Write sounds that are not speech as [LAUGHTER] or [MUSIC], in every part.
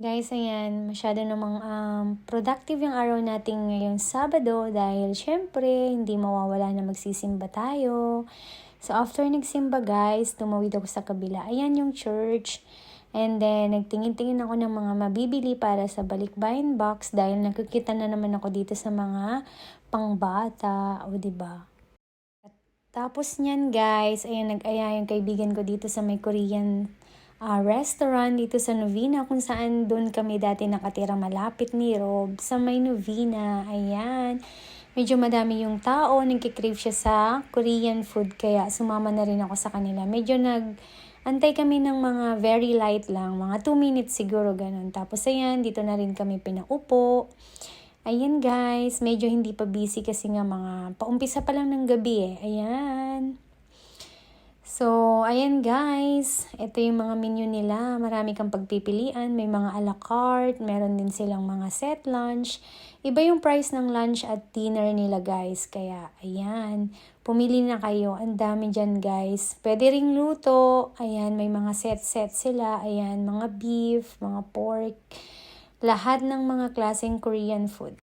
Guys, ayan, masyado namang um, productive yung araw natin ngayong Sabado dahil syempre hindi mawawala na magsisimba tayo. So after nagsimba guys, tumawid ako sa kabila. Ayan yung church. And then, nagtingin-tingin ako ng mga mabibili para sa balikbayan box dahil nakikita na naman ako dito sa mga pangbata. O, ba diba? Tapos niyan guys, ayan, nag-aya yung kaibigan ko dito sa may Korean uh, restaurant dito sa Novena kung saan doon kami dati nakatira malapit ni Rob sa may Novena. Ayan. Medyo madami yung tao, nagkikrave siya sa Korean food kaya sumama na rin ako sa kanila. Medyo nag antay kami ng mga very light lang, mga 2 minutes siguro ganun. Tapos ayan, dito na rin kami pinaupo. Ayan guys, medyo hindi pa busy kasi nga mga paumpisa pa lang ng gabi eh. Ayan. So, ayan guys. Ito yung mga menu nila. Marami kang pagpipilian. May mga a la carte. Meron din silang mga set lunch. Iba yung price ng lunch at dinner nila guys. Kaya, ayan. Pumili na kayo. Ang dami dyan guys. Pwede ring luto. Ayan, may mga set-set sila. Ayan, mga beef, mga pork. Lahat ng mga klaseng Korean food.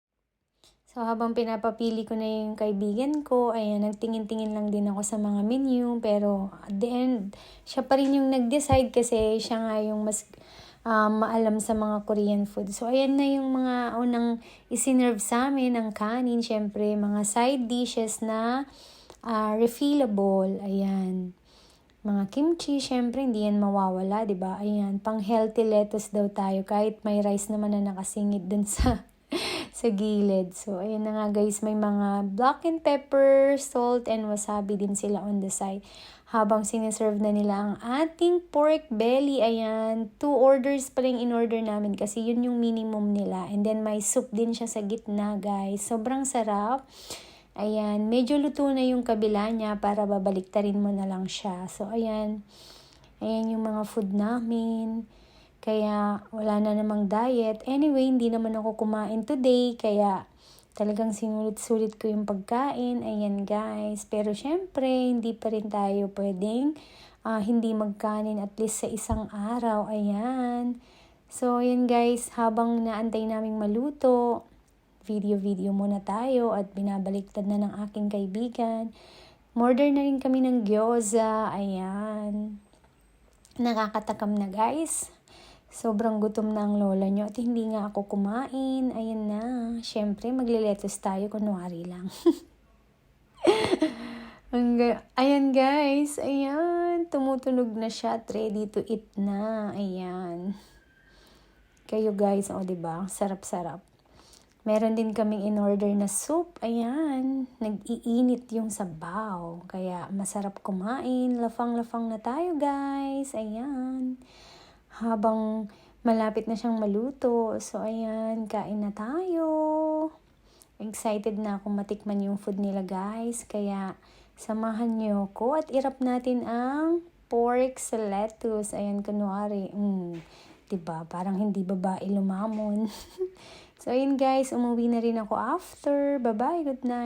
So, habang pinapapili ko na yung kaibigan ko, ayan, nagtingin-tingin lang din ako sa mga menu. Pero, at the end, siya pa rin yung nag-decide kasi siya nga yung mas um, maalam sa mga Korean food. So, ayan na yung mga unang isinerve sa amin, ang kanin, syempre, mga side dishes na uh, refillable. Ayan. Mga kimchi, syempre, hindi yan mawawala, di ba? Ayan, pang healthy lettuce daw tayo, kahit may rice naman na nakasingit dun sa sa gilid. So, ayan na nga guys, may mga black and pepper, salt, and wasabi din sila on the side. Habang siniserve na nila ang ating pork belly, ayan, two orders pa rin in-order namin kasi yun yung minimum nila. And then may soup din siya sa gitna guys. Sobrang sarap. Ayan, medyo luto na yung kabila niya para babaliktarin mo na lang siya. So, ayan, ayan yung mga food namin. Kaya wala na namang diet. Anyway, hindi naman ako kumain today. Kaya talagang sinulit-sulit ko yung pagkain. Ayan guys. Pero syempre, hindi pa rin tayo pwedeng uh, hindi magkanin at least sa isang araw. Ayan. So, ayan guys. Habang naantay naming maluto, video-video muna tayo at binabaliktad na ng aking kaibigan. Order na rin kami ng gyoza. Ayan. Nakakatakam na guys. Sobrang gutom na ang lola nyo at hindi nga ako kumain. Ayan na. Siyempre, magliletos tayo. Kunwari lang. [LAUGHS] Ayan guys. Ayan. Tumutunog na siya ready to eat na. Ayan. Kayo guys, o oh, diba? Sarap-sarap. Meron din kaming in-order na soup. Ayan. Nag-iinit yung sabaw. Kaya masarap kumain. Lafang-lafang na tayo guys. Ayan habang malapit na siyang maluto. So, ayan, kain na tayo. Excited na akong matikman yung food nila, guys. Kaya, samahan niyo ko at irap natin ang pork sa lettuce. Ayan, kunwari, mm, diba, parang hindi babae lumamon. [LAUGHS] so, ayun guys, umuwi na rin ako after. Bye-bye, good night.